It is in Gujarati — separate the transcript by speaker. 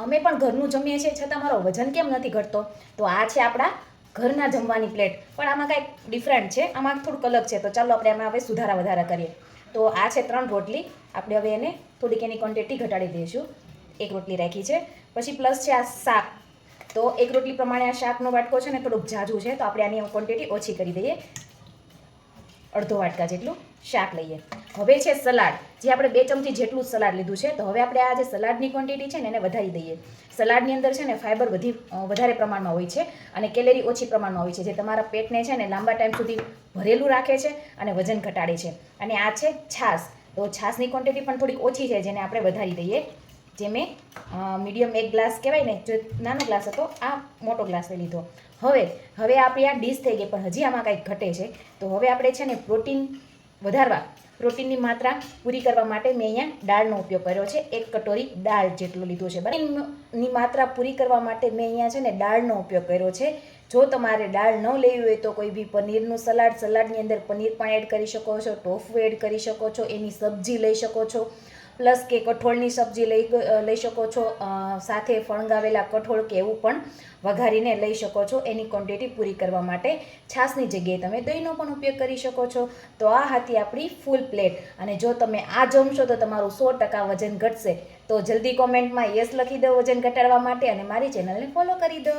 Speaker 1: અમે પણ ઘરનું જમીએ છીએ, છતાં મારો વજન કેમ નથી ઘટતો? તો આ છે આપણા ઘરના જમવાની પ્લેટ. પણ આમાં કાંઈક ડિફરન્ટ છે, આમાં થોડુંક અલગ છે. તો ચાલો આપણે આમાં હવે સુધારા વધારા કરીએ. તો આ છે ત્રણ રોટલી. આપણે હવે એને થોડીક એની ક્વોન્ટિટી ઘટાડી દઈશું. એક રોટલી રાખી છે. પછી પ્લસ છે આ શાક. તો એક રોટલી પ્રમાણે આ શાકનો વાટકો છે ને થોડુંક ઝાઝું છે, તો આપણે આની ક્વોન્ટિટી ઓછી કરી દઈએ. અડધો વાટકા જેટલું શાક લઈએ. હવે છે સલાડ. જે આપણે બે ચમચી જેટલું સલાડ લીધું છે, તો હવે આપણે આ જે સલાડની ક્વોન્ટિટી છે ને એને વધારી દઈએ. સલાડની અંદર છે ને ફાઈબર વધી વધારે પ્રમાણમાં હોય છે અને કેલેરી ઓછી પ્રમાણમાં હોય છે, જે તમારા પેટને છે ને લાંબા ટાઈમ સુધી ભરેલું રાખે છે અને વજન ઘટાડે છે. અને આ છે છાશ. તો છાશની ક્વોન્ટિટી પણ થોડીક ઓછી છે, જેને આપણે વધારી દઈએ. જે મેં મીડિયમ એક ગ્લાસ કહેવાય ને, જો નાનો ગ્લાસ હતો, આ મોટો ગ્લાસ લઈ લીધો. હવે હવે આપણી આ ડીશ થઈ ગઈ, પણ હજી આમાં કંઈક ઘટે છે. તો હવે આપણે છે ને પ્રોટીન વધારવા. પ્રોટીનની માત્રા પૂરી કરવા માટે મેં અહીંયા દાળનો ઉપયોગ કર્યો છે. એક કટોરી દાળ જેટલો લીધો છે. ની માત્રા પૂરી કરવા માટે મેં અહીંયા છે ને દાળનો ઉપયોગ કર્યો છે. જો તમારે દાળ ન લેવી હોય તો કોઈ બી પનીરનું સલાડ, સલાડની અંદર પનીર પણ એડ કરી શકો છો, ટોફુ એડ કરી શકો છો, એની સબ્જી લઈ શકો છો. પ્લસ કે કઠોળની સબ્જી લઈ લઈ શકો છો. સાથે ફણગાવેલા કઠોળ કે એવું પણ વઘારીને લઈ શકો છો. એની ક્વોન્ટિટી પૂરી કરવા માટે છાશની જગ્યાએ તમે દહીંનો પણ ઉપયોગ કરી શકો છો. તો આ હતી આપણી ફૂલ પ્લેટ અને જો તમે આ જમશો તો તમારું સો ટકા વજન ઘટશે. તો જલ્દી કોમેન્ટમાં યસ લખી દો વજન ઘટાડવા માટે અને મારી ચેનલને ફોલો કરી દો.